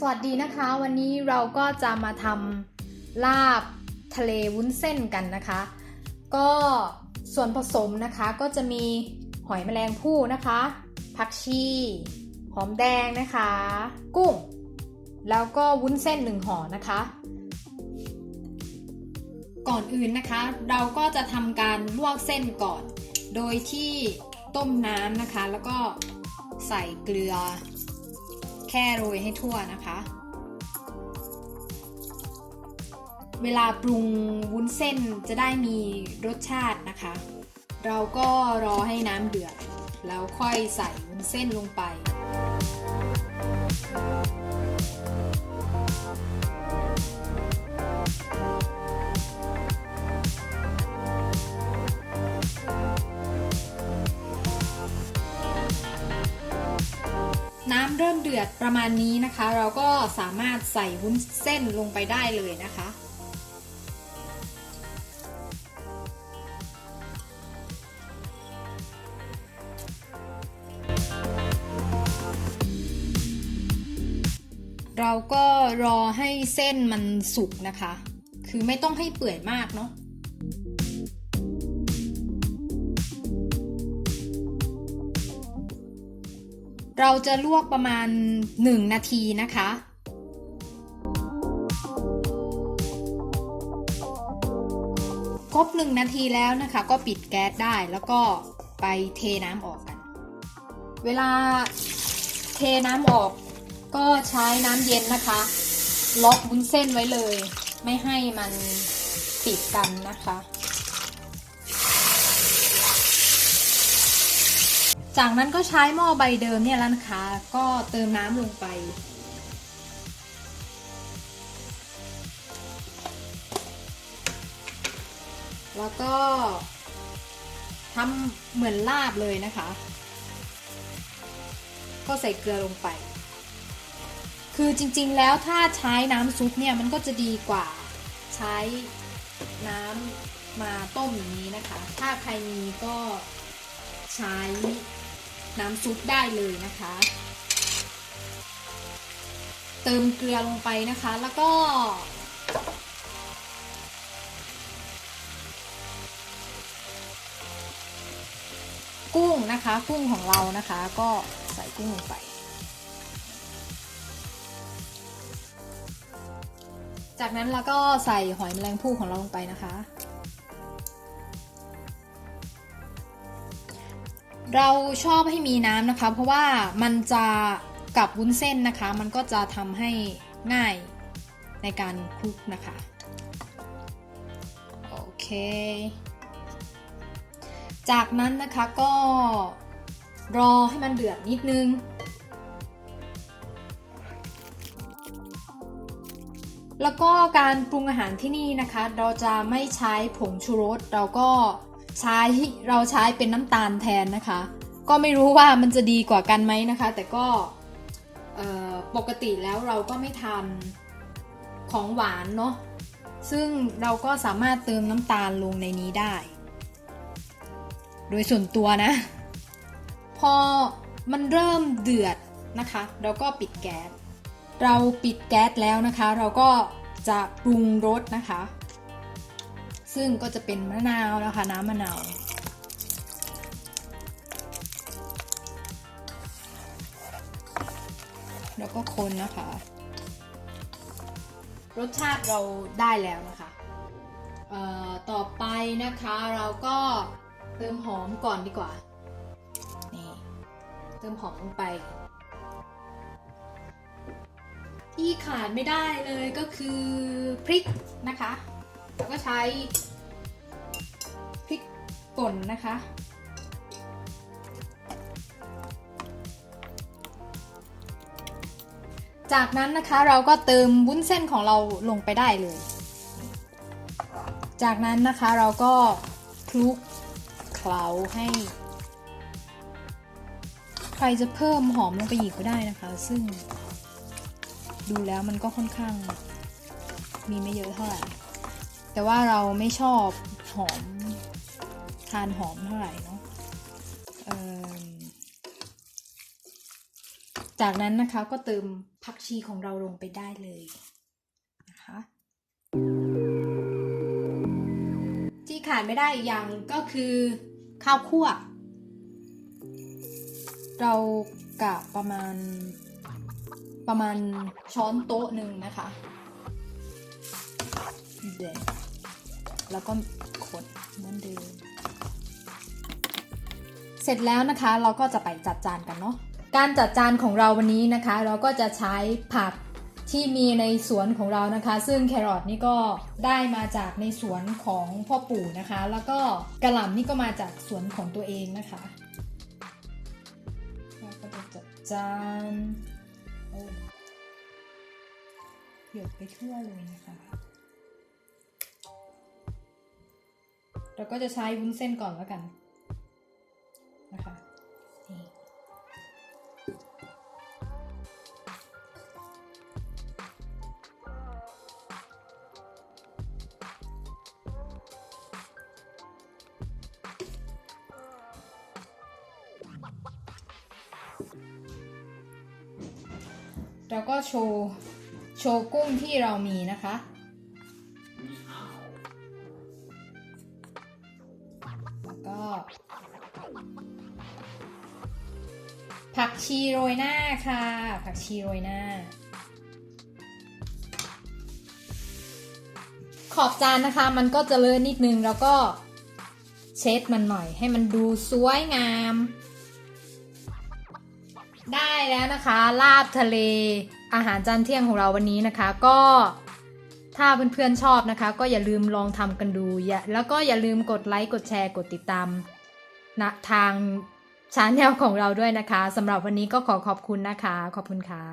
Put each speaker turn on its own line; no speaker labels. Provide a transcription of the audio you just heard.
สวัสดีนะคะ วันนี้เราก็จะมาทำลาบทะเลวุ้นเส้นกันนะคะ ก็ส่วนผสมนะคะก็จะมีหอยแมลงภู่นะคะผักชีหอมแดงนะคะ กุ้ง แล้วก็วุ้นเส้นหนึ่งห่อนะคะ ก่อนอื่นนะคะ เราก็จะทำการลวกเส้นก่อน โดยที่ต้มน้ำนะคะ แล้วก็ใส่เกลือ แค่โรยให้ทั่วนะคะ เวลาปรุงวุ้นเส้นจะได้มีรสชาตินะคะ เราก็รอให้น้ำเดือด แล้วค่อยใส่วุ้นเส้นลงไป เริ่มเดือดประมาณนี้นะคะ เราก็สามารถใส่วุ้นเส้นลงไปได้เลยนะคะ เราก็รอให้เส้นมันสุกนะคะ คือไม่ต้องให้เปื่อยมากเนาะ เราจะลวกประมาณ 1 นาทีนะคะครบ1นาทีแล้วนะคะ ก็ปิดแก๊สได้แล้วก็ไปเทน้ำออกกัน เวลาเทน้ำออก ก็ใช้น้ำเย็นนะคะ ล็อกวุ้นเส้นไว้เลย ไม่ให้มันติดกันนะคะ จากนั้นก็ใช้หม้อใบเดิมเนี่ยแล้วนะคะ ก็เติมน้ำลงไป แล้วก็ทำเหมือนลาบเลยนะคะ ก็ใส่เกลือลงไป คือจริงๆแล้วถ้าใช้น้ำซุปเนี่ยมันก็จะดีกว่าใช้น้ำมาต้มอย่างนี้นะคะ ถ้าใครมีก็ใช้ น้ำซุปได้เลยนะคะ เติมเกลือลงไปนะคะ แล้วก็กุ้งนะคะ กุ้งของเรานะคะ ก็ใส่กุ้งลงไป จากนั้นเราก็ใส่หอยแมลงภู่ของเราลงไปนะคะ เราชอบให้มีน้ำนะคะ เพราะว่ามันจะกับวุ้นเส้นนะคะ มันก็จะทำให้ง่ายในการคลุกนะคะ โอเค จากนั้นนะคะก็รอให้มันเดือดนิดนึงแล้วก็การปรุงอาหารที่นี่นะคะ เราจะไม่ใช้ผงชูรส เราก็ ใช้เราใช้เป็นน้ำตาลแทนนะคะ ก็ไม่รู้ว่ามันจะดีกว่ากันไหมนะคะ แต่ก็ปกติแล้วเราก็ไม่ทานของหวานเนาะซึ่งเราก็สามารถเติมน้ำตาลลงในนี้ได้ โดยส่วนตัวนะ พอมันเริ่มเดือดนะคะ เราก็ปิดแก๊สเราปิดแก๊สแล้วนะคะ เราก็จะปรุงรสนะคะ ซึ่งก็จะเป็นมะนาวนะคะ น้ำมะนาวแล้วก็คนนะคะ รสชาติเราได้แล้วนะคะต่อไปนะคะเราก็เติมหอมก่อนดีกว่า นี่เติมหอมลงไป ที่ขาดไม่ได้เลยก็คือพริกนะคะ แล้วก็ใช้ ป่นนะคะ จากนั้นนะคะเราก็เติมวุ้นเส้นของเราลงไปได้เลย จากนั้นนะคะเราก็คลุกเคล้าให้ ใครจะเพิ่มหอมลงไปอีกก็ได้นะคะ ซึ่ง ดูแล้วมันก็ค่อนข้าง มีไม่เยอะเท่าไหร่ แต่ว่าเราไม่ชอบหอม ทานหอมเท่าไหร่เนาะจากนั้นนะคะก็เติมผักชีของเราลงไปได้เลยนะคะที่ขาดไม่ได้อีกอย่างก็คือข้าวคั่ว เรากะประมาณประมาณช้อนโต๊ะหนึ่งนะคะเด็ดแล้วก็คนเหมือนเดิม สร็จแล้วนะคะเราก็จะไปจัดจานกันเนาะการจัดจานของเราวันนี้นะคะ เราก็จะใช้ผักที่มีในสวนของเรานะคะ ซึ่งแครอทนี่ก็ได้มาจากในสวนของพ่อปู่นะคะ แล้วก็กระหล่ำนี่ก็มาจากสวนของตัวเองนะคะเราก็จะจัดจานหยดไปทั่วเลยนะคะ เราก็จะใช้วุ้นเส้นก่อนแล้วกัน เราก็โชว์โชว์กุ้งที่เรามีนะคะ แล้วก็ ผักชีโรยหน้าค่ะ ผักชีโรยหน้า ขอบจานนะคะมันก็จะเลอะนิดนึงแล้วก็เช็ดมันหน่อยให้มันดูสวยงาม ได้แล้วนะคะ ลาบทะเลอาหารจานเที่ยงของเราวันนี้นะคะ ก็ถ้าเพื่อนๆชอบนะคะ ก็อย่าลืมลองทำกันดูอย่าแล้วก็อย่าลืมกดไลค์กดแชร์กดติดตามนะทางชาแนลของเราด้วยนะคะสำหรับวันนี้ก็ขอขอบคุณนะคะ ขอบคุณค่ะ